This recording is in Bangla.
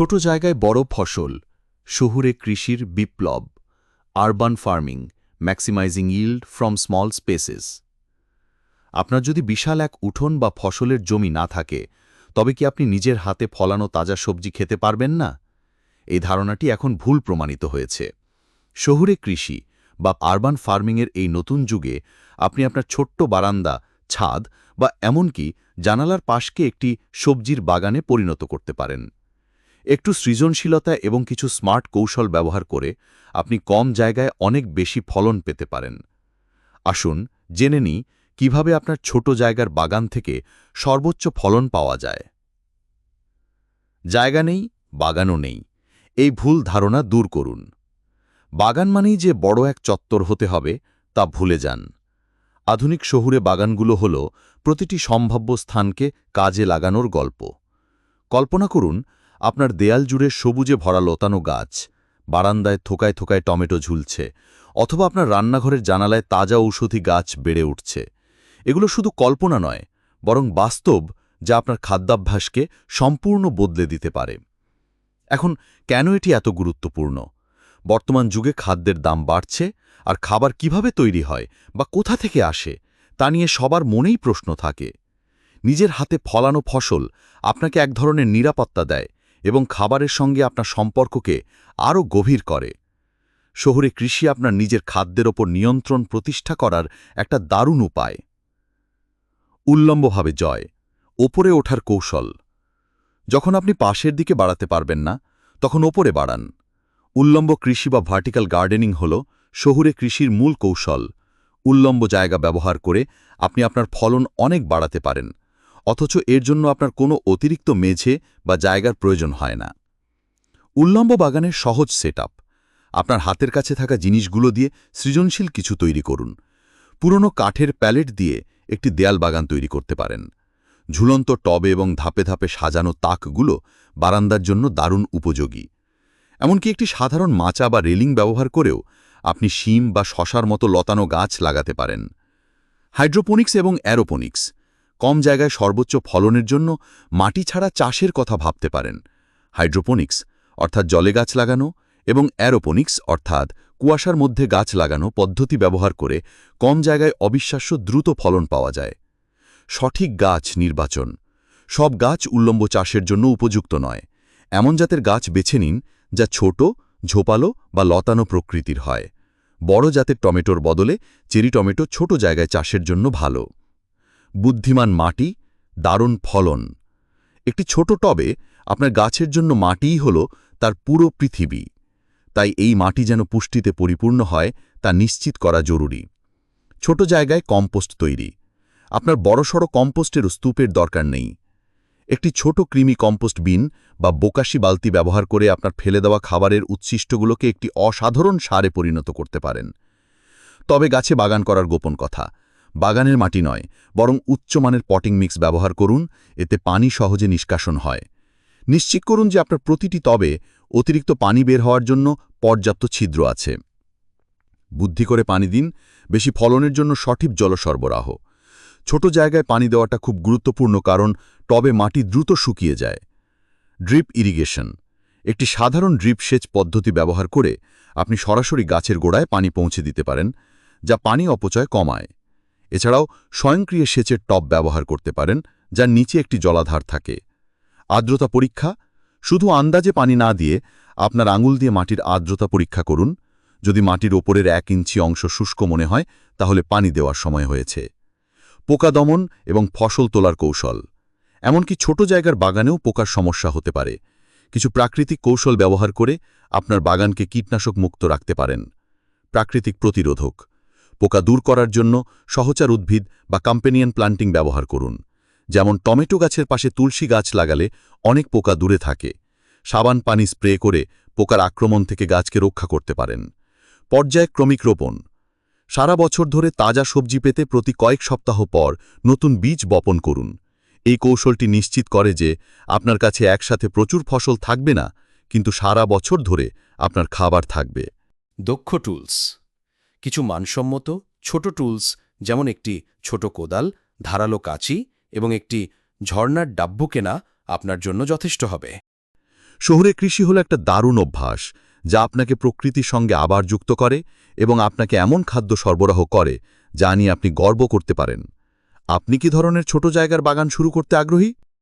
ছোট জায়গায় বড় ফসল, শহুরে কৃষির বিপ্লব, urban farming, maximising yield from small spaces. আপনার যদি বিশাল এক উঠোন বা ফসলের জমি না থাকে, তবে কি আপনি নিজের হাতে ফলানো তাজা সবজি খেতে পারবেন না? এই ধারণাটি এখন ভুল প্রমাণিত হয়েছে। শহুরে কৃষি বা আরবান ফার্মিংয়ের এই নতুন যুগে আপনি আপনার ছোট্ট বারান্দা, ছাদ বা এমনকি জানালার পাশকে একটি সবজির বাগানে পরিণত করতে পারেন। একটু সৃজনশীলতা এবং কিছু স্মার্ট কৌশল ব্যবহার করে আপনি কম জায়গায় অনেক বেশি ফলন পেতে পারেন। আসুন জেনে নিই কীভাবে আপনার ছোট জায়গার বাগান থেকে সর্বোচ্চ ফলন পাওয়া যায়। জায়গা নেই, বাগানও নেই। এই ভুল ধারণা দূর করুন। বাগান মানেই যে বড় এক চত্বর হতে হবে, তা ভুলে যান। আধুনিক শহুরে বাগানগুলো হল প্রতিটি সম্ভাব্য স্থানকে কাজে লাগানোর গল্প। কল্পনা করুন আপনার দেয়াল জুড়ে সবুজে ভরা লতানো গাছ, বারান্দায় থোকায় থোকায় টমেটো ঝুলছে, অথবা আপনার রান্নাঘরের জানালায় তাজা ঔষধি গাছ বেড়ে উঠছে। এগুলো শুধু কল্পনা নয়, বরং বাস্তব যা আপনার খাদ্যাভ্যাসকে সম্পূর্ণ বদলে দিতে পারে। এখন, কেন এটি এত গুরুত্বপূর্ণ? বর্তমান যুগে খাদ্যের দাম বাড়ছে, আর খাবার কীভাবে তৈরি হয় বা কোথা থেকে আসে, তা নিয়ে সবার মনেই প্রশ্ন থাকে। নিজের হাতে ফলানো ফসল আপনাকে এক ধরনের নিরাপত্তা দেয় এবং খাবারের সঙ্গে আপনার সম্পর্ককে আরও গভীর করে। শহরে কৃষি আপনার নিজের খাদ্যের ওপর নিয়ন্ত্রণ প্রতিষ্ঠা করার একটা দারুণ উপায়। উল্লম্বভাবে জয়, ওপরে ওঠার কৌশল। যখন আপনি পাশের দিকে বাড়াতে পারবেন না, তখন ওপরে বাড়ান। উল্লম্ব কৃষি বা ভার্টিক্যাল গার্ডেনিং হল শহুরে কৃষির মূল কৌশল। উল্লম্ব জায়গা ব্যবহার করে আপনি আপনার ফলন অনেক বাড়াতে পারেন। অথচ এর জন্য আপনার কোনো অতিরিক্ত মেঝে বা জায়গার প্রয়োজন হয় না। উল্লম্ব বাগানের সহজ সেট আপনার হাতের কাছে থাকা জিনিসগুলো দিয়ে সৃজনশীল কিছু তৈরি করুন। পুরনো কাঠের প্যালেট দিয়ে একটি দেয়াল বাগান তৈরি করতে পারেন। ঝুলন্ত টবে এবং ধাপে ধাপে সাজানো তাকগুলো বারান্দার জন্য দারুণ উপযোগী। এমনকি একটি সাধারণ মাচা বা রেলিং ব্যবহার করেও আপনি শিম বা শশার মতো লতানো গাছ লাগাতে পারেন। হাইড্রোপোনিক্স এবং অ্যারোপোনিক্স। কম জায়গায় সর্বোচ্চ ফলনের জন্য মাটি ছাড়া চাষের কথা ভাবতে পারেন। হাইড্রোপোনিক্স, অর্থাৎ জলে গাছ লাগানো, এবং অ্যারোপোনিক্স, অর্থাৎ কুয়াশার মধ্যে গাছ লাগানো পদ্ধতি ব্যবহার করে কম জায়গায় অবিশ্বাস্য দ্রুত ফলন পাওয়া যায়। সঠিক গাছ নির্বাচন। সব গাছ উল্লম্ব চাষের জন্য উপযুক্ত নয়। এমন জাতের গাছ বেছে নিন যা ছোট, ঝোপালো বা লতানো প্রকৃতির হয়। বড় জাতের টমেটোর বদলে চেরি টমেটো ছোট জায়গায় চাষের জন্য ভালো। বুদ্ধিমান মাটি, দারুণ ফলন। একটি ছোট টবে আপনার গাছের জন্য মাটিই হল তার পুরো পৃথিবী। তাই এই মাটি যেন পুষ্টিতে পরিপূর্ণ হয়, তা নিশ্চিত করা জরুরি। ছোট জায়গায় কম্পোস্ট তৈরি। আপনার বড়সড় কম্পোস্টেরও স্তূপের দরকার নেই। একটি ছোট কৃমি কম্পোস্ট বিন বা বোকাশি বালতি ব্যবহার করে আপনার ফেলে দেওয়া খাবারের উচ্ছিষ্টগুলোকে একটি অসাধারণ সারে পরিণত করতে পারেন। তবে গাছে বাগান করার গোপন কথা। বাগানের মাটি নয়, বরং উচ্চমানের পটিং মিক্স ব্যবহার করুন, এতে পানি সহজে নিষ্কাশন হয়। নিশ্চিত করুন যে আপনার প্রতিটি তবে অতিরিক্ত পানি বের হওয়ার জন্য পর্যাপ্ত ছিদ্র আছে। বুদ্ধি করে পানি দিন, বেশি ফলনের জন্য সঠিক জল সরবরাহ। ছোট জায়গায় পানি দেওয়াটা খুব গুরুত্বপূর্ণ কারণ টবে মাটি দ্রুত শুকিয়ে যায়। Drip irrigation. একটি সাধারণ ড্রিপ সেচ পদ্ধতি ব্যবহার করে আপনি সরাসরি গাছের গোড়ায় পানি পৌঁছে দিতে পারেন, যা পানি অপচয় কমায়। এছাড়াও স্বয়ংক্রিয় সেচের টব ব্যবহার করতে পারেন, যার নিচে একটি জলাধার থাকে। আর্দ্রতা পরীক্ষা, শুধু আন্দাজে পানি না দিয়ে আপনার আঙুল দিয়ে মাটির আর্দ্রতা পরীক্ষা করুন। যদি মাটির ওপরের এক ইঞ্চি অংশ শুষ্ক মনে হয়, তাহলে পানি দেওয়ার সময় হয়েছে। পোকা দমন এবং ফসল তোলার কৌশল, এমনকি ছোট জায়গার বাগানেও পোকার সমস্যা হতে পারে। কিছু প্রাকৃতিক কৌশল ব্যবহার করে আপনার বাগানকে কীটনাশক মুক্ত রাখতে পারেন। প্রাকৃতিক প্রতিরোধক। পোকা দূর করার জন্য সহচার উদ্ভিদ বা কাম্পেনিয়ান প্লান্টিং ব্যবহার করুন। যেমন টমেটো গাছের পাশে তুলসী গাছ লাগালে অনেক পোকা দূরে থাকে। সাবান, পানি স্প্রে করে পোকার আক্রমণ থেকে গাছকে রক্ষা করতে পারেন। পর্যায়ক্রমিক রোপণ। সারা বছর ধরে তাজা সবজি পেতে প্রতি কয়েক সপ্তাহ পর নতুন বীজ বপন করুন। এই কৌশলটি নিশ্চিত করে যে আপনার কাছে একসাথে প্রচুর ফসল থাকবে না, কিন্তু সারা বছর ধরে আপনার খাবার থাকবে। দক্ষ টুলস কিছু মানসম্মত ছোট টুলস যেমন একটি ছোট কোদাল, ধারালো কাঁচি এবং একটি ঝর্ণার ডাব্বু কেনা আপনার জন্য যথেষ্ট হবে। শহুরে কৃষি হলো একটা দারুণ অভ্যাস যা আপনাকে প্রকৃতির সঙ্গে আবার যুক্ত করে এবং আপনাকে এমন খাদ্য সরবরাহ করে যা নিয়ে আপনি গর্ব করতে পারেন। আপনি কি ধরনের ছোট জায়গার বাগান শুরু করতে আগ্রহী?